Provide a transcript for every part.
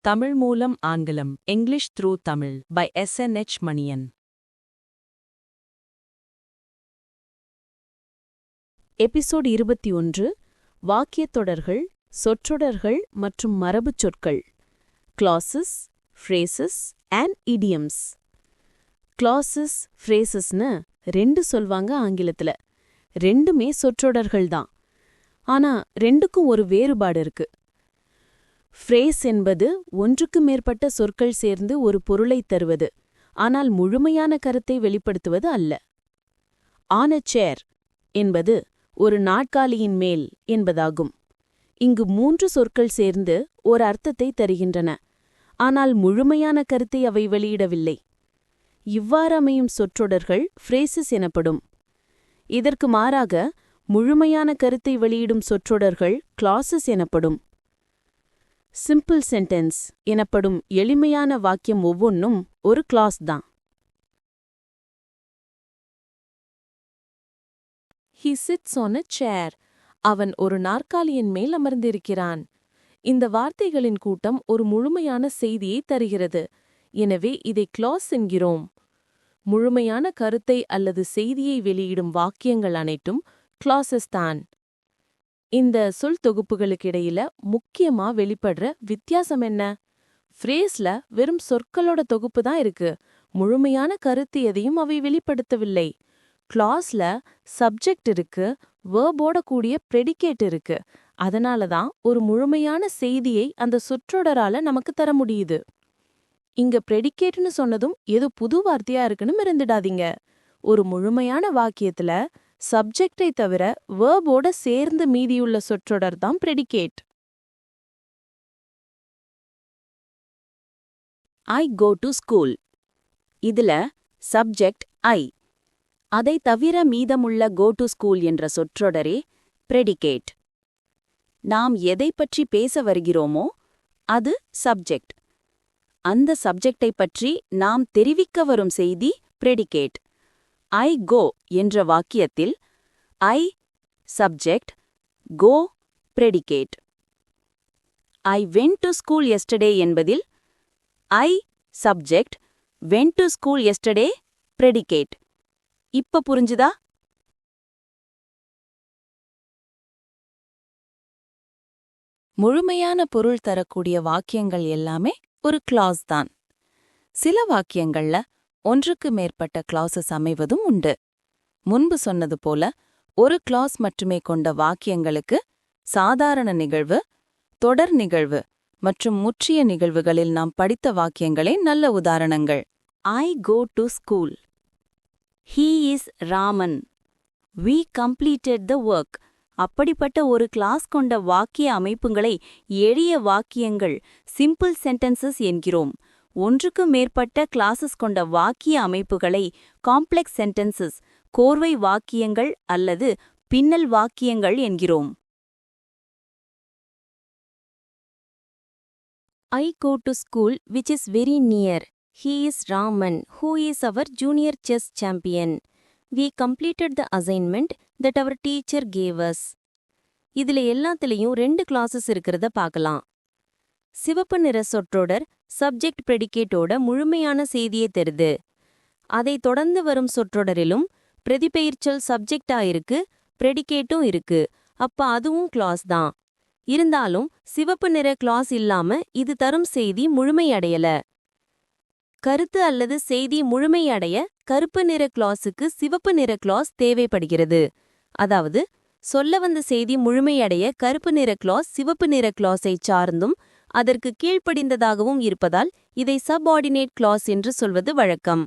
தமிழ் மூலம் ஆங்கிலம் English through Tamil by S N H Maniyan. Episode இருபத்தி ஒன்று வாக்கியத்தொடர்கள் சொற்றொடர்கள் மற்றும் மரபுச் சொற்கள் clauses phrases and idioms clauses ஃப்ரேசஸ்னு ரெண்டு சொல்வாங்க ஆங்கிலத்துல. ரெண்டுமே சொற்றொடர்கள் தான் ஆனா ரெண்டுக்கும் ஒரு வேறுபாடு இருக்கு. ஃப்ரேஸ் என்பது ஒன்றுக்கு மேற்பட்ட சொற்கள் சேர்ந்து ஒரு பொருளைத் தருவது ஆனால் முழுமையான கருத்தை வெளிப்படுத்துவது அல்ல. ஆன சேர் என்பது ஒரு நாட்காலியின் மேல் என்பதாகும். இங்கு மூன்று சொற்கள் சேர்ந்து ஒரு அர்த்தத்தை தருகின்றன ஆனால் முழுமையான கருத்தை அவை வெளியிடவில்லை. இவ்வாறு அமையும் சொற்றொடர்கள் ஃப்ரேசஸ் எனப்படும். இதற்கு மாறாக முழுமையான கருத்தை வெளியிடும் சொற்றொடர்கள் கிளாசஸ் எனப்படும். சிம்பிள் சென்டென்ஸ் எனப்படும் எளிமையான வாக்கியம் ஒவ்வொன்றும் ஒரு கிளாஸ் தான். He sits on a chair அவன் ஒரு நாற்காலியின் மேல் அமர்ந்திருக்கிறான். இந்த வார்த்தைகளின் கூட்டம் ஒரு முழுமையான செய்தியை தருகிறது. எனவே இதை கிளாஸ் என்கிறோம். முழுமையான கருத்தை அல்லது செய்தியை வெளியிடும் வாக்கியங்கள் அனைத்தும் கிளாசஸ் தான். இந்த சொல் தொகுப்புகளுக்கிடையில முக்கியமா வெளிப்படுற வித்தியாசம் என்ன? ஃப்ரேஸ்ல வெறும் சொற்களோட தொகுப்பு தான் இருக்கு. முழுமையான கருத்து எதையும் அவை வெளிப்படுத்தவில்லை. கிளாஸ்ல சப்ஜெக்ட் இருக்கு வேர்போட கூடிய ப்ரெடிகேட் இருக்கு. அதனால தான் ஒரு முழுமையான செய்தியை அந்த சொற்றொடரால நமக்கு தர முடியுது. இங்க ப்ரெடிகேட்னு சொன்னதும் ஏதோ புது வார்த்தையா இருக்குன்னு மறந்துடாதீங்க. ஒரு முழுமையான வாக்கியத்துல சப்ஜெக்டை தவிர வேர்போட சேர்ந்து மீதியுள்ள சொற்றொடர் தான் predicate I go to school இதுல சப்ஜெக்ட் ஐ அதை தவிர மீதமுள்ள கோ டு ஸ்கூல் என்ற சொற்றொடரே ப்ரெடிகேட் நாம் எதை பற்றி பேச வருகிறோமோ அது சப்ஜெக்ட் அந்த சப்ஜெக்டை பற்றி நாம் தெரிவிக்க வரும் செய்தி ப்ரெடிகேட் ஐ கோ என்ற வாக்கியத்தில் I subject go predicate I went to school yesterday என்பதில் I subject went to school yesterday predicate இப்ப புரிஞ்சுதா? முழுமையான பொருள் தரக்கூடிய வாக்கியங்கள் எல்லாமே ஒரு கிளாஸ் தான். சில வாக்கியங்கள்ல ஒன்றுக்கு மேற்பட்ட கிளாசஸ் அமைவதும் உண்டு. முன்பு சொன்னது போல ஒரு கிளாஸ் மட்டுமே கொண்ட வாக்கியங்களுக்கு சாதாரண நிகழ்வு தொடர் நிகழ்வு மற்றும் முற்றிய நிகழ்வுகளில் நாம் படித்த வாக்கியங்களே நல்ல உதாரணங்கள். I go to school he is Raman we completed the work அப்படிப்பட்ட ஒரு கிளாஸ் கொண்ட வாக்கிய அமைப்புகளை எளிய வாக்கியங்கள் சிம்பிள் சென்டென்சஸ் என்கிறோம். ஒன்றுக்கு மேற்பட்ட கிளாஸஸ் கொண்ட வாக்கிய அமைப்புகளை காம்ப்ளெக்ஸ் சென்டென்சஸ் கோர்வை வாக்கியங்கள் அல்லது பின்னல் வாக்கியங்கள் என்கிறோம். I go to school which is very near he is Raman who is our junior chess champion we completed the assignment that our teacher gave us இதுல எல்லாத்துலயும் ரெண்டு கிளாஸஸ் இருக்கிறத பார்க்கலாம். சிவப்பு நிற சொற்றொடர் சப்ஜெக்ட் ப்ரெடிகேட்டோட முழுமையான செய்தியை தருது. அதை தொடர்ந்து வரும் சொற்றொடரிலும் பிரதிபெயர்ச்சொல் சப்ஜெக்டா இருக்கு ப்ரெடிகேட்டும் இருக்கு. அப்ப அதுவும் கிளாஸ் தான். இருந்தாலும் சிவப்பு நிற கிளாஸ் இல்லாம இது தரும் செய்தி முழுமையடையல கருத்து அல்லது செய்தி முழுமையடைய கருப்பு நிற கிளாஸுக்கு சிவப்பு நிற கிளாஸ் தேவைப்படுகிறது. அதாவது சொல்ல வந்த செய்தி முழுமையடைய கருப்பு நிற கிளாஸ் சிவப்பு நிற கிளாஸை சார்ந்தும் அதற்கு கீழ்ப்படிந்ததாகவும் இருப்பதால் இதை சப்ஆர்டினேட் கிளாஸ் என்று சொல்வது வழக்கம்.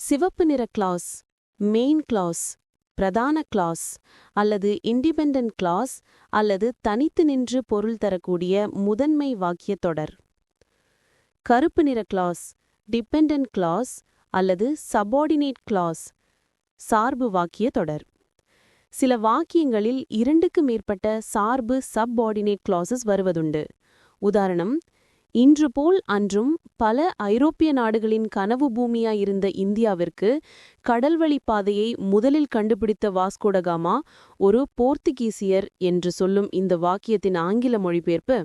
சிவப்பு நிற கிளாஸ் மெயின் கிளாஸ் பிரதான கிளாஸ் அல்லது இண்டிபெண்டன்ட் கிளாஸ் அல்லது தனித்து நின்று பொருள் தரக்கூடிய முதன்மை வாக்கியத் தொடர். கருப்பு நிற கிளாஸ் டிபெண்டன்ட் கிளாஸ் அல்லது சபார்டினேட் கிளாஸ் சார்பு வாக்கிய தொடர். சில வாக்கியங்களில் இரண்டுக்கு மேற்பட்ட சார்பு சப்ஆர்டினேட் கிளாசஸ் வருவதுண்டு. உதாரணம் இன்று போல் அன்றும் பல ஐரோப்பிய நாடுகளின் கனவு பூமியாயிருந்த இந்தியாவிற்கு கடல்வழி பாதையை முதலில் கண்டுபிடித்த வாஸ்கோடகாமா ஒரு போர்த்துகீசியர் என்று சொல்லும் இந்த வாக்கியத்தின் ஆங்கில மொழிபெயர்ப்பு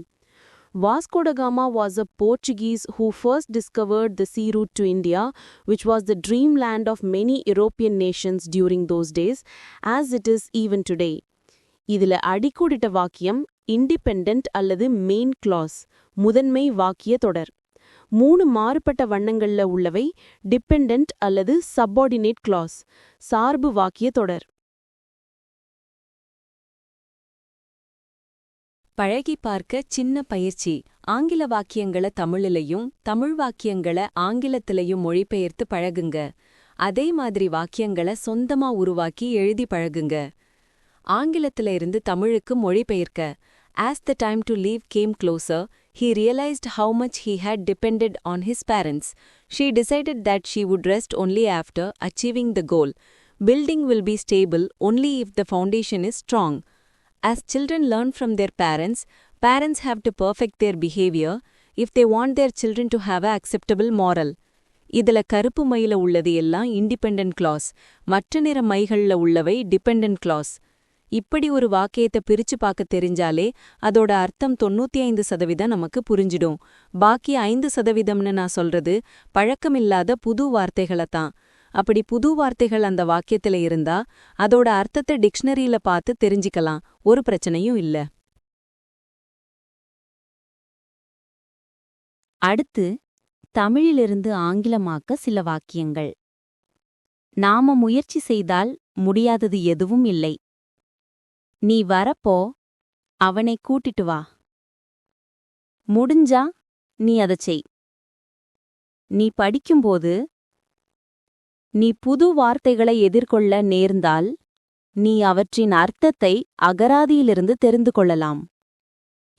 Vasco da Gama was a Portuguese who first discovered the sea route to India, which was the dreamland of many European nations during those days, as it is even today. இதுல அடிக்கூடிட்ட வாக்கியம் இண்டிபெண்டன்ட் அல்லது main clause முதன்மை வாக்கிய தொடர் மூணு மாறுபட்ட வண்ணங்கள்ல உள்ளவை dependent அல்லது சப்பார்டினேட் கிளாஸ் சார்பு வாக்கிய தொடர் பழகி பார்க்க சின்ன பயிற்சி ஆங்கில வாக்கியங்கள தமிழிலையும் தமிழ் வாக்கியங்கள ஆங்கிலத்திலையும் மொழிபெயர்த்து பழகுங்க அதே மாதிரி வாக்கியங்களை சொந்தமா உருவாக்கி எழுதி பழகுங்க ஆங்கிலத்தில இருந்து தமிழுக்கு மொழிபெயர்க்க as the time to leave came closer he realised how much he had depended on his parents she decided that she would rest only after achieving the goal building will be stable only if the foundation is strong As children learn from their parents, parents have to perfect their behavior if they want their children to have a acceptable moral. இதுல கருப்பு மையில உள்ளது எல்லாம் independent class மற்ற நிற மைகள்ல உள்ளவை dependent class இப்படி ஒரு வாக்கியத்தை பிரிச்சு பார்க்க தெரிஞ்சாலே அதோட அர்த்தம் தொண்ணூத்தி ஐந்து சதவீதம் நமக்கு புரிஞ்சிடும். பாக்கி ஐந்து சதவீதம்னு நான் சொல்றது பழக்கமில்லாத புது வார்த்தைகளை தான். அப்படி புது வார்த்தைகள் அந்த வாக்கியத்துல இருந்தா அதோட அர்த்தத்தை டிக்ஷனரியில பார்த்து தெரிஞ்சிக்கலாம். ஒரு பிரச்சனையும் இல்ல. அடுத்து தமிழிலிருந்து ஆங்கிலமாக்க சில வாக்கியங்கள். நாம முயற்சி செய்தால் முடியாதது எதுவும் இல்லை. நீ வரப்போ அவனை கூட்டிட்டு வா. முடிஞ்சா நீ அதச் செய். நீ படிக்கும்போது நீ புது வார்த்தைகளை எதிர்கொள்ள நேர்ந்தால் நீ அவற்றின் அர்த்தத்தை அகராதியிலிருந்து தெரிந்து கொள்ளலாம்.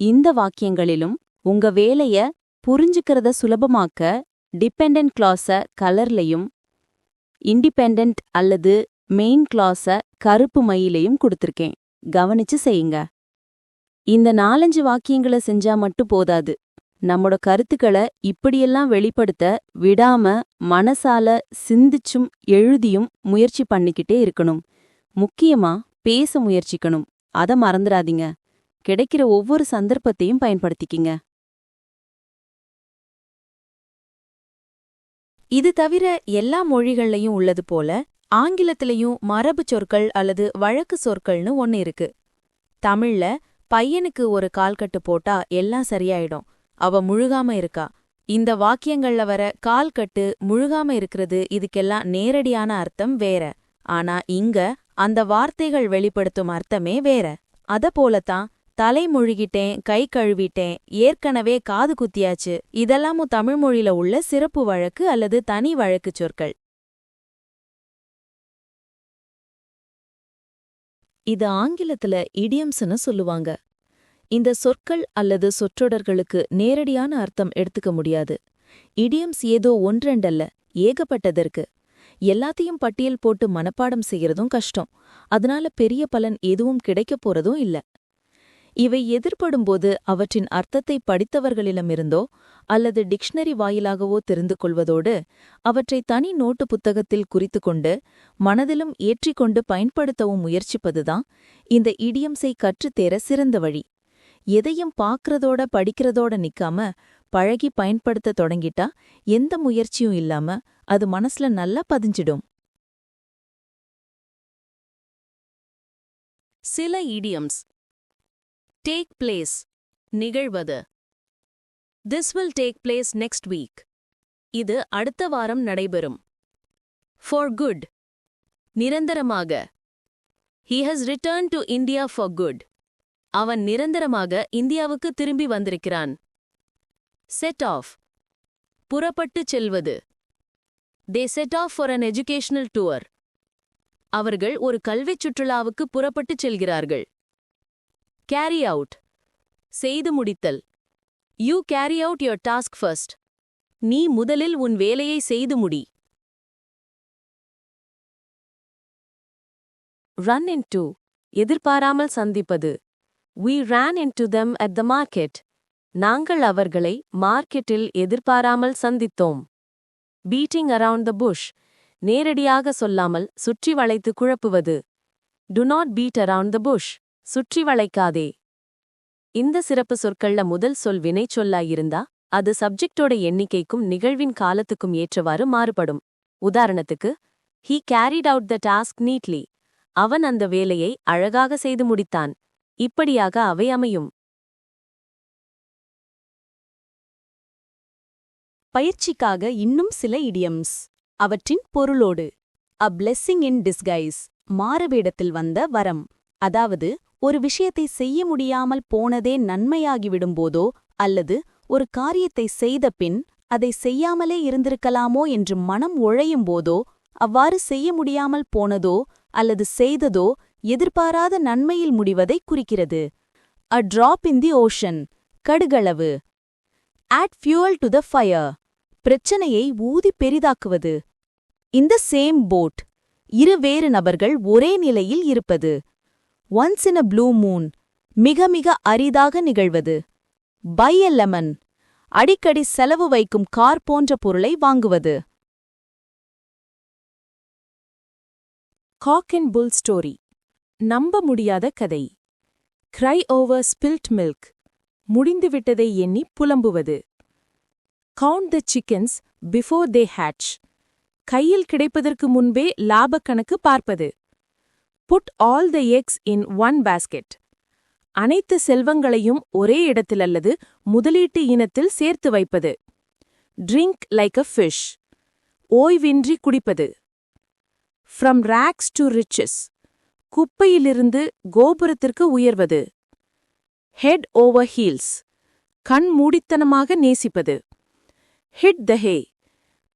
இந்த வாக்கியங்களிலும் உங்க வேலைய புரிஞ்சுக்கிறத சுலபமாக்க டிபெண்டன்ட் கிளாஸ கலர்லையும் இண்டிபெண்டன்ட் அல்லது மெயின் கிளாஸ கருப்பு மயிலையும் கொடுத்திருக்கேன். கவனிச்சு செய்யுங்க. இந்த நாலஞ்சு வாக்கியங்களை செஞ்சா மட்டும் போதாது. நம்மோட கருத்துக்களை இப்படியெல்லாம் வெளிப்படுத்த விடாம மனசால சிந்திச்சும் எழுதியும் முயற்சி பண்ணிக்கிட்டே இருக்கணும். முக்கியமா பேச முயற்சிக்கணும். அத மறந்துடாதீங்க கிடைக்கிற ஒவ்வொரு சந்தர்ப்பத்தையும் பயன்படுத்திக்கிங்க. இது தவிர எல்லா மொழிகள்லயும் உள்ளது போல ஆங்கிலத்திலையும் மரபு சொற்கள் அல்லது வழக்கு சொற்கள்னு ஒன்னு இருக்கு. தமிழ்ல பையனுக்கு ஒரு கால்கட்டு போட்டா எல்லாம் சரியாயிடும். அவ முழுகாம இருக்கா? இந்த வாக்கியங்கள்ல வர கால்கட்டு முழுகாம இருக்கிறது இதுக்கெல்லாம் நேரடியான அர்த்தம் வேற. ஆனா இங்க அந்த வார்த்தைகள் வெளிப்படுத்தும் அர்த்தமே வேற. அத போலத்தான் தலை முழுகிட்டேன் கை கழுவிட்டேன் ஏற்கனவே காது குத்தியாச்சு. இதெல்லாமும் தமிழ் மொழியில உள்ள சிறப்பு வழக்கு அல்லது தனி வழக்கு சொற்கள். இது ஆங்கிலத்துல இடியம்ஸ்னு சொல்லுவாங்க. இந்த சொற்கள் அல்லது சொற்றொடர்களுக்கு நேரடியான அர்த்தம் எடுத்துக்க முடியாது. இடியம்ஸ் ஏதோ ஒன்றண்டல்ல ஏகப்பட்டதற்கு. எல்லாத்தையும் பட்டியல் போட்டு மனப்பாடம் செய்யறதும் கஷ்டம். அதனால பெரிய பலன் எதுவும் கிடைக்கப் போறதும் இல்ல. இவை எதிர்படும்போது அவற்றின் அர்த்தத்தை படித்தவர்களிடமிருந்தோ அல்லது டிக்ஷனரி வாயிலாகவோ தெரிந்து கொள்வதோடு அவற்றை தனி நோட்டு புத்தகத்தில் குறித்து கொண்டு மனதிலும் ஏற்றிக்கொண்டு பயன்படுத்தவும் முயற்சிப்பதுதான் இந்த இடியம்ஸை கற்றுத்தேர சிறந்த வழி. எதையும் பாக்குறதோட படிக்கிறதோட நிக்காம பழகி பயன்படுத்த தொடங்கிட்டா எந்த முயற்சியும் இல்லாம அது மனசுல நல்லா பதிஞ்சிடும். சில idioms take place நிகழ்வது. This will take place next week இது அடுத்த வாரம் நடைபெறும். ஃபார் குட் நிரந்தரமாக. He has return to India for good அவன் நிரந்தரமாக இந்தியாவுக்கு திரும்பி வந்திருக்கிறான். செட் ஆஃப் புறப்பட்டுச் செல்வது. They set off for an educational tour அவர்கள் ஒரு கல்விச் சுற்றுலாவுக்கு புறப்பட்டுச் செல்கிறார்கள். கேரி அவுட் செய்து முடித்தல். You carry out your task first நீ முதலில் உன் வேலையை செய்து முடி. ரன் இன் டூ எதிர்பாராமல் சந்திப்பது. We ran into them at the market. நாங்கள் அவர்களை மார்க்கெட்டில் எதிர்பாராமல் சந்தித்தோம். பீட்டிங் அரவுண்ட் த புஷ் நேரடியாக சொல்லாமல் சுற்றி வளைத்து குழப்புவது. Do not beat around the bush சுற்றி வளைக்காதே. இந்த சிறப்பு சொற்கள்ல முதல் சொல் வினைச்சொல்லாயிருந்தா அது சப்ஜெக்டோட எண்ணிக்கைக்கும் நிகழ்வின் காலத்துக்கும் ஏற்றவாறு மாறுபடும். உதாரணத்துக்கு he carried out the task neatly அவன் அந்த வேலையை அழகாக செய்து முடித்தான். இப்படியாக அவை அமையும். பயிற்சிக்காக இன்னும் சில இடியம்ஸ் அவற்றின் பொருளோடு. அ பிளெஸ்ஸிங் இன் டிஸ்கைஸ் மாறுவேடத்தில் வந்த வரம். அதாவது ஒரு விஷயத்தை செய்ய முடியாமல் போனதே நன்மையாகிவிடும்போதோ அல்லது ஒரு காரியத்தை செய்த பின் அதை செய்யாமலே இருந்திருக்கலாமோ என்று மனம் உழையும் போதோ அவ்வாறு செய்ய முடியாமல் போனதோ அல்லது செய்ததோ எதிர்பாராத நன்மையில் முடிவதை குறிக்கிறது. A drop in the ocean கடுகளவு. Add fuel to the fire பிரச்சனையை ஊதி பெரிதாக்குவது. இந்த சேம் போட் இரு வேறு நபர்கள் ஒரே நிலையில் இருப்பது. Once in a blue moon மிக மிக அரிதாக நிகழ்வது. பை எ லெமன் அடிக்கடி செலவு வைக்கும் கார் போன்ற பொருளை வாங்குவது. காக் அண்ட் புல் ஸ்டோரி நம்ப முடியாத கதை. கிரை ஓவர் ஸ்பில்ட் மில்க் முடிந்துவிட்டதை எண்ணி புலம்புவது. Count the chickens before they hatch கையில் கிடைப்பதற்கு முன்பே லாபக் கணக்கு பார்ப்பது. Put all the eggs in one basket அனைத்து செல்வங்களையும் ஒரே இடத்தில் அல்லது முதலீட்டு இனத்தில் சேர்த்து வைப்பது. ட்ரிங்க் லைக் அ ஃபிஷ் ஓய்வின்றி குடிப்பது. ஃப்ரம் ரேக்ஸ் டு ரிச்சஸ் குப்பையிலிருந்து கோபுரத்திற்கு உயர்வது. ஹெட் ஓவர் ஹீல்ஸ் கண் மூடித்தனமாக நேசிப்பது. ஹிட் த ஹே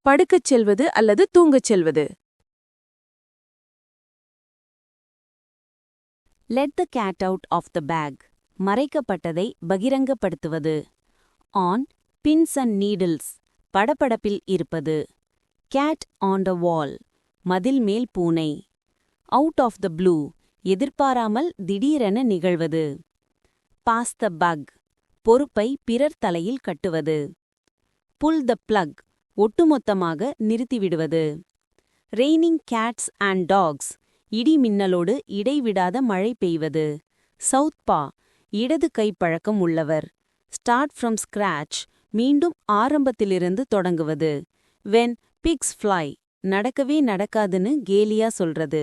படுக்கச் செல்வது அல்லது தூங்கச் செல்வது. Let the cat out of the bag மறைக்கப்பட்டதை பகிரங்கப்படுத்துவது. ஆன் பின்ஸ் அண்ட் நீடில்ஸ் படபடப்பில் இருப்பது. கேட் ஆன் த வால் மதில் மேல் பூனை. அவுட் ஆஃப் த ப்ளூ எதிர்பாராமல் திடீரென நிகழ்வது. பாஸ் த பக் பொறுப்பை பிறர் தலையில் கட்டுவது. புல் த பிளக் ஒட்டுமொத்தமாக நிறுத்திவிடுவது. ரெய்னிங் கேட்ஸ் அண்ட் டாக்ஸ் இடி மின்னலோடு இடைவிடாத மழை பெய்வது. சவுத் பா இடது கை பழக்கம் உள்ளவர். ஸ்டார்ட் ஃப்ரம் ஸ்கிராச் மீண்டும் ஆரம்பத்திலிருந்து தொடங்குவது. வென் பிக்ஸ் ஃப்ளை நடக்கவே நடக்காதுன்னு கேலியா சொல்றது.